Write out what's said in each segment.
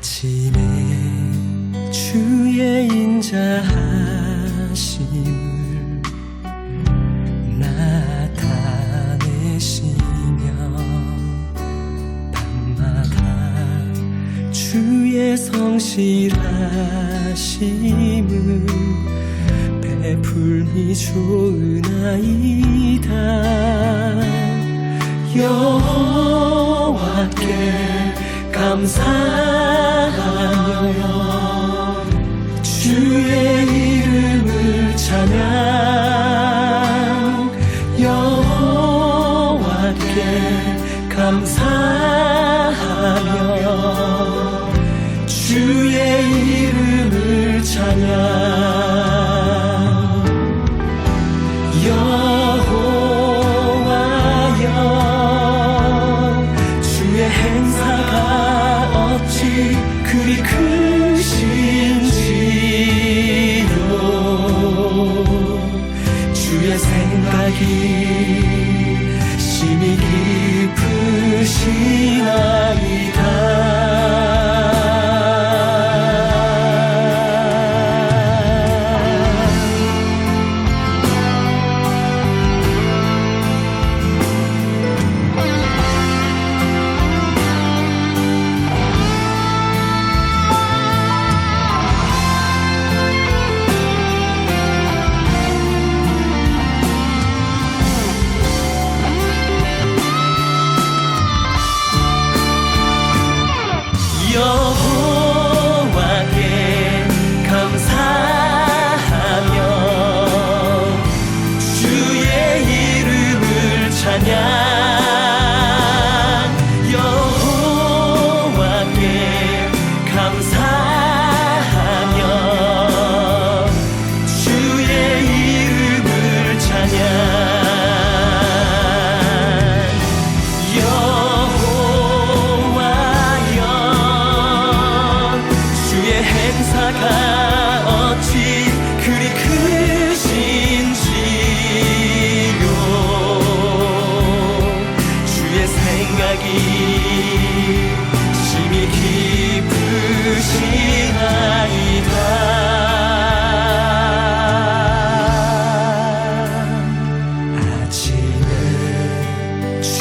아침에 주의 인자하심을 나타내시며 밤마다 주의 성실하심을 베풀미 좋은 아이다. 여호와께 감사. 하며 주의 이름을 찬양. 여호와께 감사하며 주의 이름을 찬양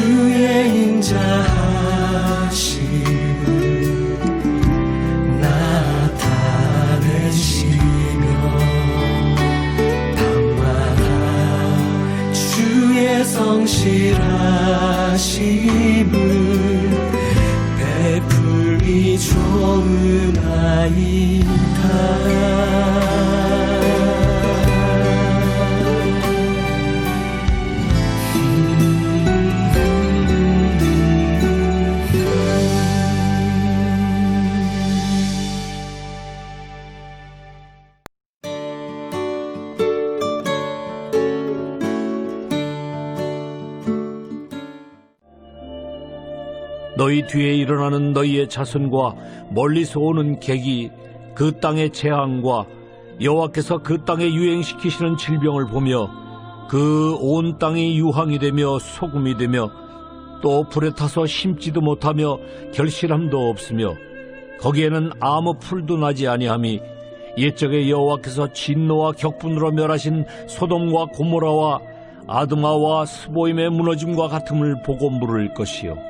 주의 인자하심 너희 뒤에 일어나는 너희의 자손과 멀리서 오는 객이 그 땅의 재앙과 여호와께서 그 땅에 유행시키시는 질병을 보며 그 온 땅이 유황이 되며 소금이 되며 또 불에 타서 심지도 못하며 결실함도 없으며 거기에는 아무 풀도 나지 아니함이 옛적에 여호와께서 진노와 격분으로 멸하신 소돔과 고모라와 아드마와 스보임의 무너짐과 같음을 보고 물을 것이요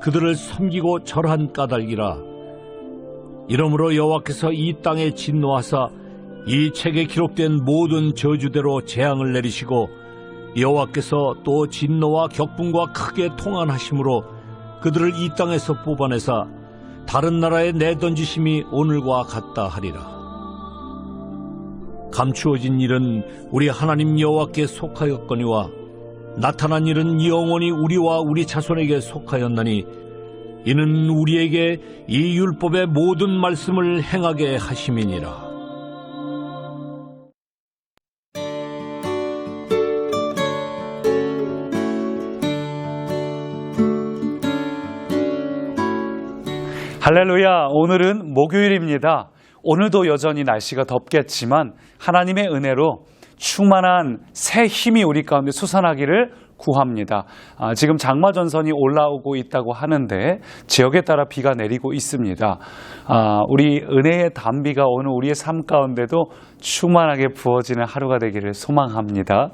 그들을 섬기고 절한 까닭이라 이러므로 여호와께서 이 땅에 진노하사 이 책에 기록된 모든 저주대로 재앙을 내리시고 여호와께서 또 진노와 격분과 크게 통한하심으로 그들을 이 땅에서 뽑아내사 다른 나라에 내던지심이 오늘과 같다 하리라. 감추어진 일은 우리 하나님 여호와께 속하였거니와 나타난 일은 영원히 우리와 우리 자손에게 속하였나니 이는 우리에게 이 율법의 모든 말씀을 행하게 하심이니라. 할렐루야. 오늘은 목요일입니다. 오늘도 여전히 날씨가 덥겠지만 하나님의 은혜로 충만한 새 힘이 우리 가운데 솟아나기를 구합니다. 아, 지금 장마 전선이 올라오고 있다고 하는데 지역에 따라 비가 내리고 있습니다. 아, 우리 은혜의 단비가 오늘 우리의 삶 가운데도 충만하게 부어지는 하루가 되기를 소망합니다.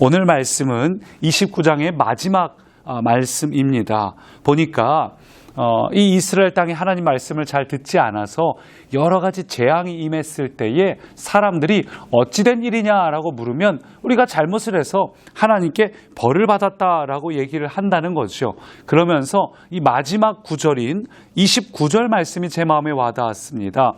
오늘 말씀은 29장의 마지막 아, 말씀입니다. 보니까 어, 이 이스라엘 땅에 하나님 말씀을 잘 듣지 않아서 여러 가지 재앙이 임했을 때에 사람들이 어찌된 일이냐라고 물으면 우리가 잘못을 해서 하나님께 벌을 받았다라고 얘기를 한다는 거죠. 그러면서 이 마지막 구절인 29절 말씀이 제 마음에 와닿았습니다.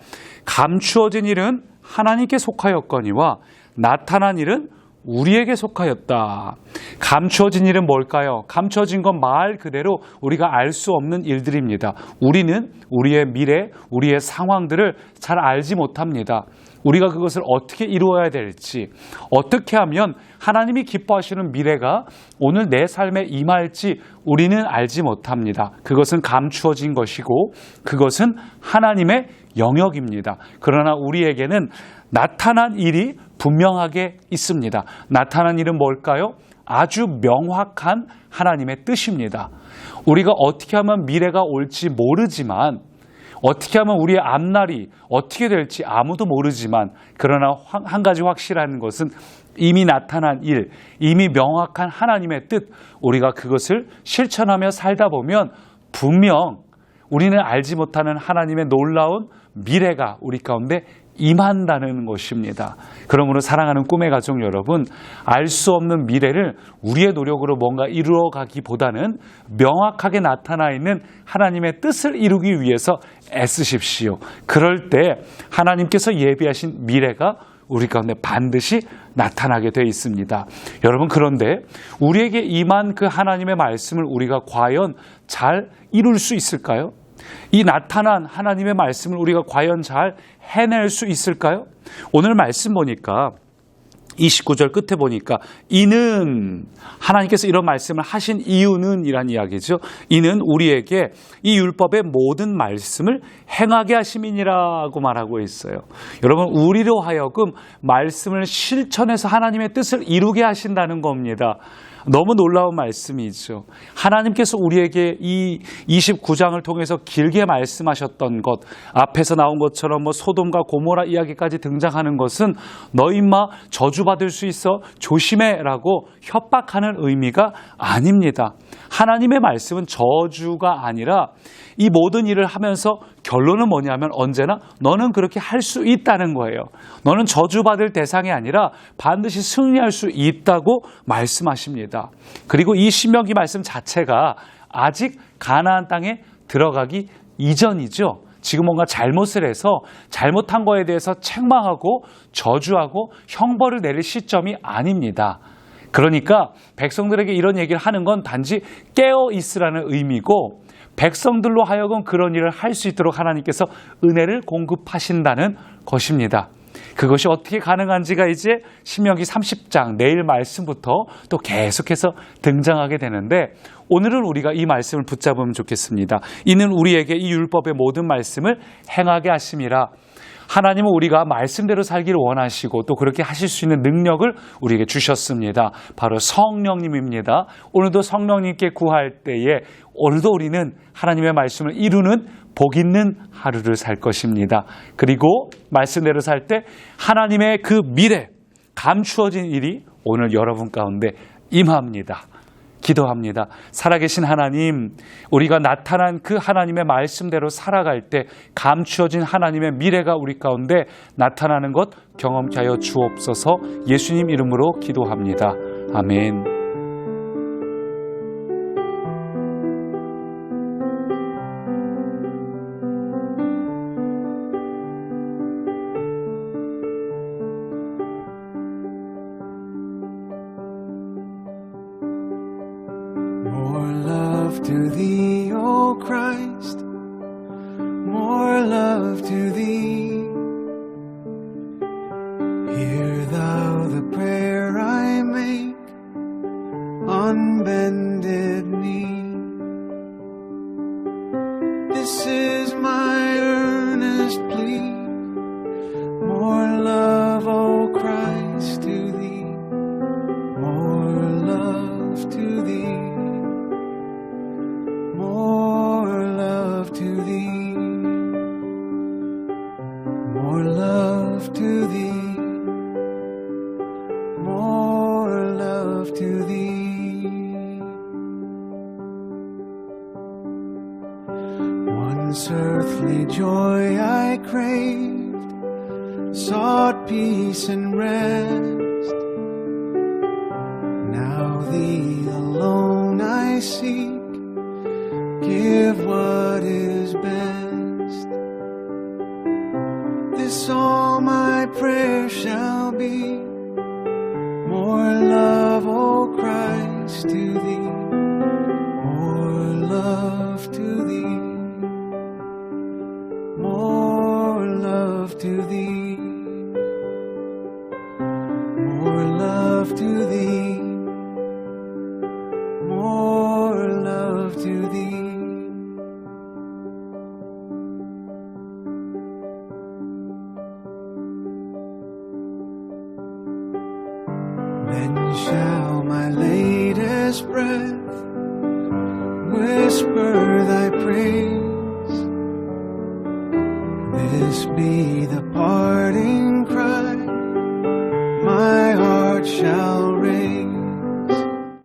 감추어진 일은 하나님께 속하였거니와 나타난 일은 우리에게 속하였다. 감추어진 일은 뭘까요? 감추어진 건 말 그대로 우리가 알 수 없는 일들입니다. 우리는 우리의 미래, 우리의 상황들을 잘 알지 못합니다. 우리가 그것을 어떻게 이루어야 될지, 어떻게 하면 하나님이 기뻐하시는 미래가 오늘 내 삶에 임할지 우리는 알지 못합니다. 그것은 감추어진 것이고, 그것은 하나님의 영역입니다. 그러나 우리에게는 나타난 일이 분명하게 있습니다. 나타난 일은 뭘까요? 아주 명확한 하나님의 뜻입니다. 우리가 어떻게 하면 미래가 올지 모르지만 어떻게 하면 우리의 앞날이 어떻게 될지 아무도 모르지만 그러나 한 가지 확실한 것은 이미 나타난 일, 이미 명확한 하나님의 뜻, 우리가 그것을 실천하며 살다 보면 분명 우리는 알지 못하는 하나님의 놀라운 미래가 우리 가운데 임한다는 것입니다. 그러므로 사랑하는 꿈의 가족 여러분, 알 수 없는 미래를 우리의 노력으로 뭔가 이루어 가기보다는 명확하게 나타나 있는 하나님의 뜻을 이루기 위해서 애쓰십시오. 그럴 때 하나님께서 예비하신 미래가 우리 가운데 반드시 나타나게 되어 있습니다. 여러분, 그런데 우리에게 임한 그 하나님의 말씀을 우리가 과연 잘 이룰 수 있을까요? 이 나타난 하나님의 말씀을 우리가 과연 잘 해낼 수 있을까요? 오늘 말씀 보니까 29절 끝에 보니까 이는 하나님께서 이런 말씀을 하신 이유는 이란 이야기죠. 이는 우리에게 이 율법의 모든 말씀을 행하게 하심이니라고 말하고 있어요. 여러분 우리로 하여금 말씀을 실천해서 하나님의 뜻을 이루게 하신다는 겁니다. 너무 놀라운 말씀이죠. 하나님께서 우리에게 이 29장을 통해서 길게 말씀하셨던 것, 앞에서 나온 것처럼 뭐 소돔과 고모라 이야기까지 등장하는 것은 너 임마 저주받을 수 있어 조심해라고 협박하는 의미가 아닙니다. 하나님의 말씀은 저주가 아니라 이 모든 일을 하면서 결론은 뭐냐면 언제나 너는 그렇게 할 수 있다는 거예요. 너는 저주받을 대상이 아니라 반드시 승리할 수 있다고 말씀하십니다. 그리고 이 신명기 말씀 자체가 아직 가나안 땅에 들어가기 이전이죠. 지금 뭔가 잘못을 해서 잘못한 거에 대해서 책망하고 저주하고 형벌을 내릴 시점이 아닙니다. 그러니까 백성들에게 이런 얘기를 하는 건 단지 깨어 있으라는 의미고 백성들로 하여금 그런 일을 할 수 있도록 하나님께서 은혜를 공급하신다는 것입니다. 그것이 어떻게 가능한지가 이제 신명기 30장 내일 말씀부터 또 계속해서 등장하게 되는데 오늘은 우리가 이 말씀을 붙잡으면 좋겠습니다. 이는 우리에게 이 율법의 모든 말씀을 행하게 하심이라 하나님은 우리가 말씀대로 살기를 원하시고 또 그렇게 하실 수 있는 능력을 우리에게 주셨습니다. 바로 성령님입니다. 오늘도 성령님께 구할 때에 오늘도 우리는 하나님의 말씀을 이루는 복 있는 하루를 살 것입니다. 그리고 말씀대로 살 때 하나님의 그 미래, 감추어진 일이 오늘 여러분 가운데 임합니다. 기도합니다. 살아계신 하나님, 우리가 나타난 그 하나님의 말씀대로 살아갈 때 감추어진 하나님의 미래가 우리 가운데 나타나는 것 경험케 하여 주옵소서 예수님 이름으로 기도합니다. 아멘. Love to thee. Earthly joy I craved, sought peace and rest. Now thee alone I seek, give what is best. This all my prayer shall be, more love, O Christ, to thee, Then shall my latest breath whisper thy praise. This be the parting